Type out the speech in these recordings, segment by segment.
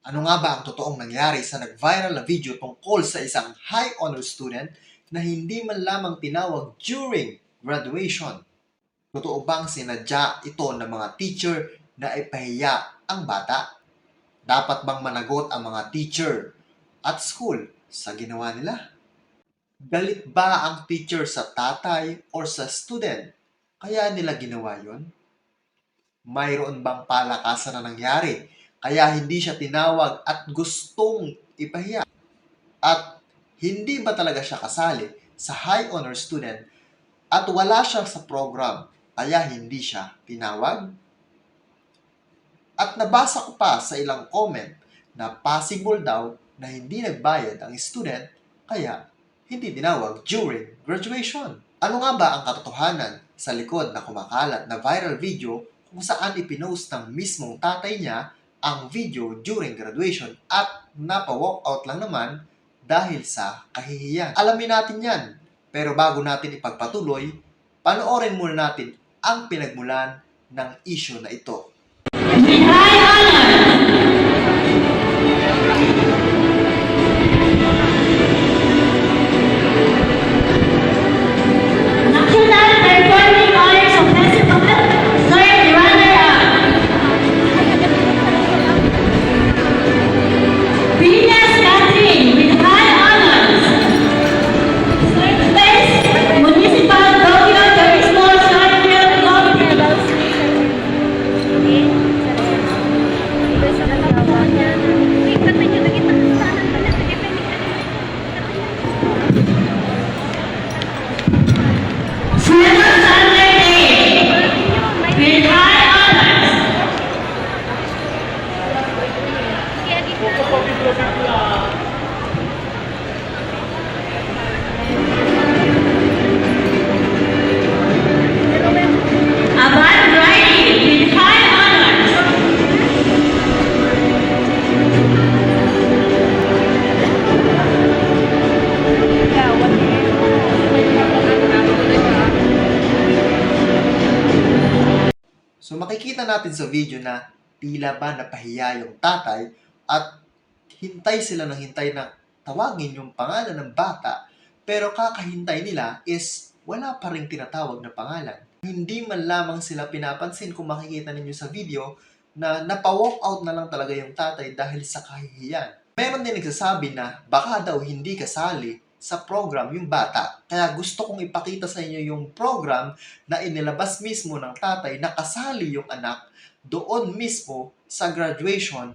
Ano nga ba ang totoong nangyari sa nag-viral na video tungkol sa isang high honor student na hindi man lamang tinawag during graduation? Totoo bang sinadya ito ng mga teacher na ipahiya ang bata? Dapat bang managot ang mga teacher at school sa ginawa nila? Galit ba ang teacher sa tatay or sa student? Kaya nila ginawa yon? Mayroon bang palakasan na nangyari kaya hindi siya tinawag at gustong ipahiya? At hindi ba talaga siya kasali sa high honor student at wala siya sa program kaya hindi siya tinawag? At nabasa ko pa sa ilang comment na possible daw na hindi nagbayad ang student kaya hindi tinawag during graduation. Ano nga ba ang katotohanan sa likod na kumakalat na viral video kung saan ipinost ng mismong tatay niya ang video during graduation at napa-walk out lang naman dahil sa kahihiyan. Alamin natin yan. Pero bago natin ipagpatuloy, panoorin muna natin ang pinagmulan ng issue na ito. National So makikita natin sa video na tila ba napahiya yung tatay at hintay sila ng hintay na tawagin yung pangalan ng bata pero kakahintay nila is wala pa rin tinatawag na pangalan. Hindi man lamang sila pinapansin kung makikita ninyo sa video na napa-walk out na lang talaga yung tatay dahil sa kahihiyan. Meron din nagsasabi na baka daw hindi kasali sa program yung bata. Kaya gusto kong ipakita sa inyo yung program na inilabas mismo ng tatay na kasali yung anak doon mismo sa graduation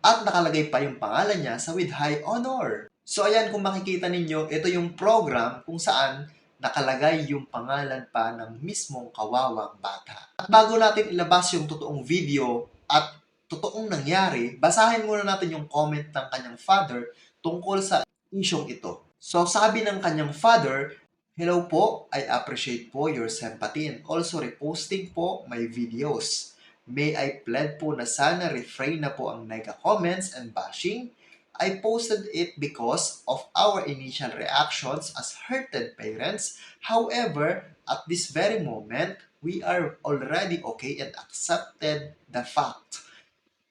at nakalagay pa yung pangalan niya sa with high honor. So ayan kung makikita ninyo, ito yung program kung saan nakalagay yung pangalan pa ng mismong kawawang bata. At bago natin ilabas yung totoong video at totoong nangyari, basahin muna natin yung comment ng kanyang father tungkol sa isyong ito. So sabi ng kanyang father, Hello po, I appreciate po your sympathy and also reposting po my videos. May I plead po na sana refrain na po ang nega comments and bashing. I posted it because of our initial reactions as hurted parents. However, at this very moment, we are already okay and accepted the fact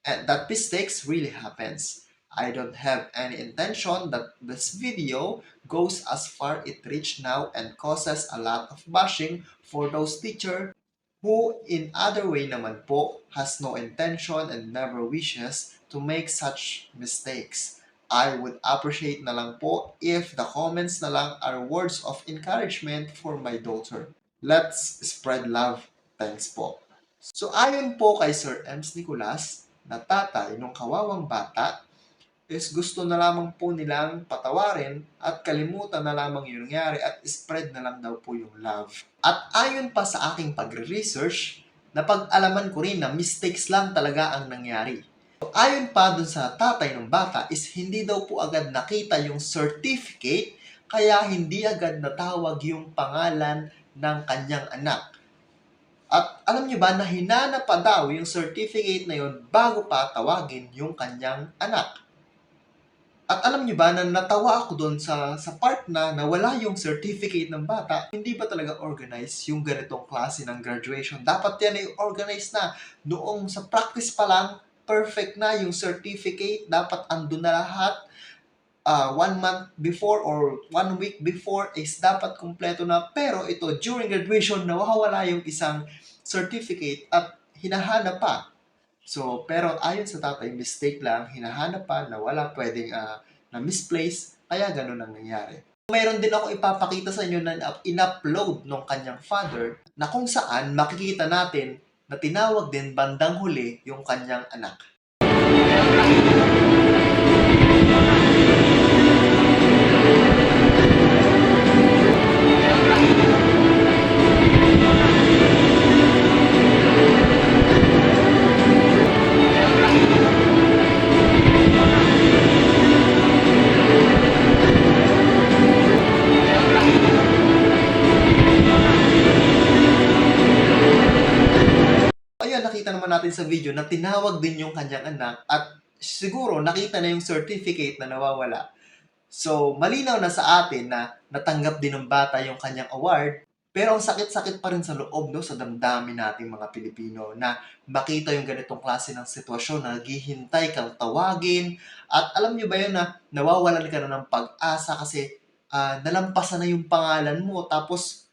and that mistakes really happens. I don't have any intention that this video goes as far it reached now and causes a lot of bashing for those teacher who in other way naman po has no intention and never wishes to make such mistakes. I would appreciate na lang po if the comments na lang are words of encouragement for my daughter. Let's spread love. Thanks po. So ayon po kay Sir Ems Nicolas, na tatay nung kawawang bata, is gusto na lamang po nilang patawarin at kalimutan na lamang yung nangyari at spread na lang daw po yung love. At ayon pa sa aking pagre-research, napag-alaman ko rin na mistakes lang talaga ang nangyari. Ayon pa dun sa tatay ng bata is hindi daw po agad nakita yung certificate kaya hindi agad natawag yung pangalan ng kanyang anak. At alam niyo ba na hinanap pa daw yung certificate na yun bago pa tawagin yung kanyang anak. At alam niyo ba na natawa ako doon sa, sa part na nawala yung certificate ng bata, hindi ba talaga organized yung ganitong klase ng graduation? Dapat yan ay organized na noong sa practice pa lang, perfect na yung certificate, dapat andun na lahat. Ah, one month before or one week before is dapat kumpleto na. Pero ito, during graduation, nawawala yung isang certificate at hinahanap pa. So, pero ayon sa tatay, mistake lang, hinahanap pa na wala pwedeng ah, na misplace, kaya ganun ang nangyari. Mayroon din ako ipapakita sa inyo na in-upload ng kanyang father na kung saan makikita natin na tinawag din bandang huli yung kanyang anak. Nakita naman natin sa video na tinawag din yung kanyang anak at siguro nakita na yung certificate na nawawala. So, malinaw na sa atin na natanggap din ng bata yung kanyang award. Pero ang sakit-sakit pa rin sa loob, no, sa damdamin nating mga Pilipino na makita yung ganitong klase ng sitwasyon na naghihintay kang tawagin. At alam nyo ba yun na nawawalan ka na ng pag-asa kasi ah, nalampasan na yung pangalan mo. Tapos,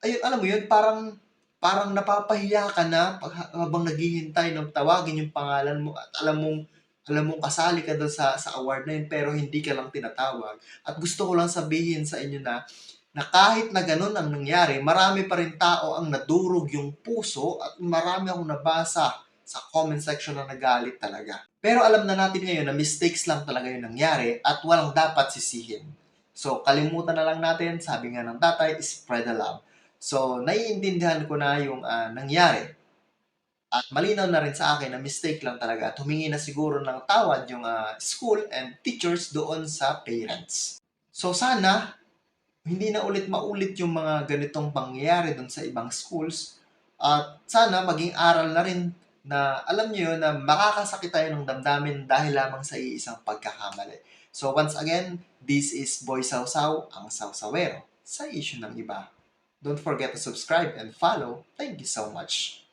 ayun, alam mo yun, parang parang napapahiya ka na pag, habang naghihintay ng tawagin yung pangalan mo at alam mong alam mong kasali ka doon sa sa award na yun pero hindi ka lang tinatawag. At gusto ko lang sabihin sa inyo na na kahit na ganun ang nangyari, marami pa rin tao ang nadurog yung puso at marami akong nabasa sa comment section na nagalit talaga. Pero alam na natin ngayon na mistakes lang talaga yung nangyari at walang dapat sisihin. So, kalimutan na lang natin, sabi nga ng tatay, spread the love. So, naiintindihan ko na yung ah, nangyari. At malinaw na rin sa akin na mistake lang talaga. At humingi na siguro ng tawad yung ah, school and teachers doon sa parents. So, sana hindi na ulit maulit yung mga ganitong pangyayari doon sa ibang schools. At sana maging aral na rin na alam yun na makakasakit tayo ng damdamin dahil lamang sa iisang pagkakamali. So once again, this is Boy Sausaw, ang Sausawero, sa issue ng iba. Don't forget to subscribe and follow. Thank you so much.